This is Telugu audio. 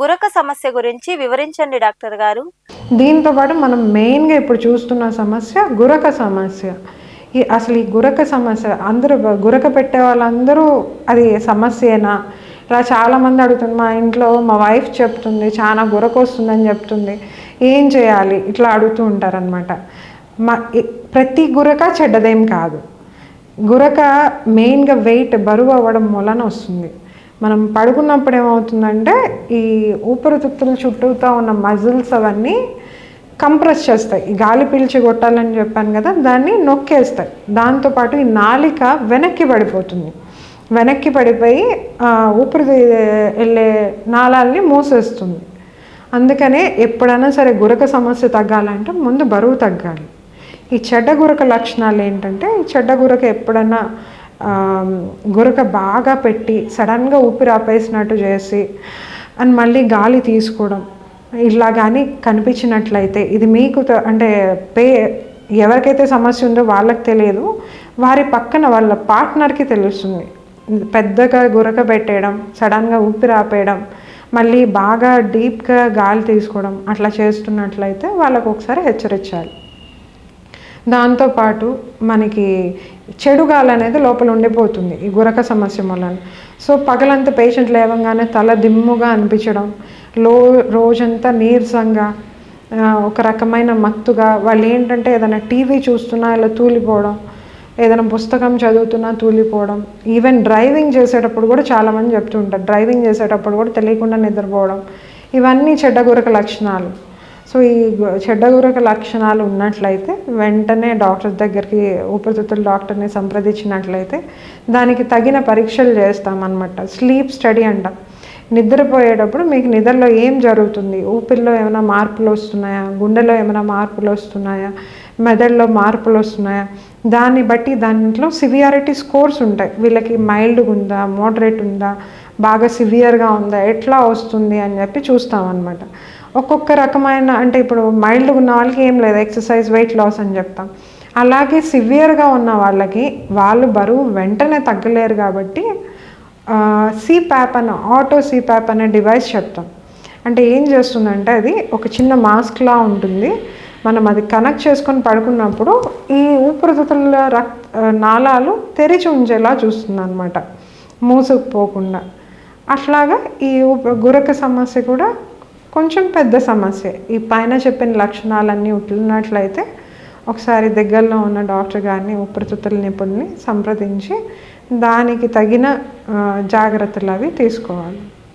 గురక సమస్య గురించి వివరించండి డాక్టర్ గారు. దీంతో పాటు మనం మెయిన్గా ఇప్పుడు చూస్తున్న సమస్య గురక సమస్య. ఈ అసలు ఈ గురక సమస్య అందరూ గురక పెట్టే వాళ్ళందరూ అది సమస్యేనా? ఇలా చాలామంది అడుగుతుంది మా ఇంట్లో మా వైఫ్ చెప్తుంది చాలా గురక వస్తుందని చెప్తుంది. ఏం చేయాలి? ఇట్లా అడుగుతూ ఉంటారనమాట మా ప్రతి గురక చెడ్డదేం కాదు. గురక మెయిన్గా వెయిట్ బరువు అవ్వడం వలన వస్తుంది. మనం పడుకున్నప్పుడు ఏమవుతుందంటే ఈ ఊపిరితిత్తుల చుట్టూతో ఉన్న మజిల్స్ అవన్నీ కంప్రెస్ చేస్తాయి. ఈ గాలి పీల్చి కొట్టాలని చెప్పాను కదా దాన్ని నొక్కేస్తాయి. దాంతోపాటు ఈ నాలిక వెనక్కి పడిపోతుంది. వెనక్కి పడిపోయి ఆ, ఊపిరి వెళ్ళే నాళాలని మూసేస్తుంది. అందుకనే ఎప్పుడైనా సరే గురక సమస్య తగ్గాలంటే ముందు బరువు తగ్గాలి. ఈ చెడ్డ గురక లక్షణాలు ఏంటంటే ఈ చెడ్డ గురక ఎప్పుడన్నా గురక బాగా పెట్టి సడన్గా ఊపిరి ఆపేసినట్టు చేసి అండ్ మళ్ళీ గాలి తీసుకోవడం. ఇలా కానీ కనిపించినట్లయితే ఇది మీకు త- అంటే పే ఎవరికైతే సమస్య ఉందో వాళ్ళకి తెలియదు. వారి పక్కన వాళ్ళ పార్ట్నర్కి తెలుస్తుంది. పెద్దగా గురక పెట్టేయడం సడన్గా ఊపిరి ఆపేయడం మళ్ళీ బాగా డీప్గా గాలి తీసుకోవడం అట్లా చేస్తున్నట్లయితే వాళ్ళకు ఒకసారి హెచ్చరించాలి. దాంతోపాటు మనకి చెడు గాలి అనేది లోపల ఉండిపోతుంది ఈ గురక సమస్య వలన సో పగలంతా పేషెంట్ లేవగానే తల దిమ్ముగా అనిపించడం లో రోజంతా నీరసంగా ఒక రకమైన మత్తుగా వాళ్ళు ఏంటంటే ఏదైనా టీవీ చూస్తున్నా ఇలా తూలిపోవడం ఏదైనా పుస్తకం చదువుతున్నా తూలిపోవడం ఈవెన్ డ్రైవింగ్ చేసేటప్పుడు కూడా చాలామంది చెప్తుంటారు. డ్రైవింగ్ చేసేటప్పుడు కూడా తెలియకుండా నిద్రపోవడం ఇవన్నీ చెడ్డ గురక లక్షణాలు. సో ఈ చెడ్డగురక చెడ్డ లక్షణాలు ఉన్నట్లయితే వెంటనే డాక్టర్ దగ్గరికి ఊపిరితిత్తుల డాక్టర్ని సంప్రదించినట్లయితే దానికి తగిన పరీక్షలు చేస్తామన్నమాట. స్లీప్ స్టడీ అంటాం. నిద్రపోయేటప్పుడు మీకు నిద్రలో ఏం జరుగుతుంది? ఊపిరిలో ఏమైనా మార్పులు వస్తున్నాయా? గుండెలో ఏమైనా మార్పులు వస్తున్నాయా? మెదడులో మార్పులు వస్తున్నాయా? దాన్ని బట్టి దాంట్లో సివియారిటీ స్కోర్స్ ఉంటాయి. వీళ్ళకి మైల్డ్గా ఉందా? మోడరేట్ ఉందా? బాగా సివియర్గా ఉందా? ఎట్లా వస్తుంది? అని చెప్పి చూస్తామన్నమాట. ఒక్కొక్క రకమైన అంటే ఇప్పుడు మైల్డ్గా ఉన్న వాళ్ళకి ఏం లేదు ఎక్సర్సైజ్ వెయిట్ లాస్ అని చెప్తాం. అలాగే సివియర్గా ఉన్న వాళ్ళకి వాళ్ళు బరువు వెంటనే తగ్గలేరు కాబట్టి సిప్యాప్ అనే ఆటో సిప్యాప్ అనే డివైస్ చెప్తాం. అంటే ఏం చేస్తుందంటే అది ఒక చిన్న మాస్క్లా ఉంటుంది. మనం అది కనెక్ట్ చేసుకొని పడుకున్నప్పుడు ఈ ఊపిరితిత్తుల రక్ నాళాలు తెరిచి ఉంచేలా చూస్తుంది అనమాట మూసుకుపోకుండా. అట్లాగా ఈ గురక సమస్య కూడా కొంచెం పెద్ద సమస్య. ఈ పైన చెప్పిన లక్షణాలన్నీ ఉన్నట్లయితే ఒకసారి దగ్గరలో ఉన్న డాక్టర్ గారిని ఉపరితుతుల నిపుణుల్ని సంప్రదించి దానికి తగిన జాగ్రత్తలు అవి తీసుకోవాలి.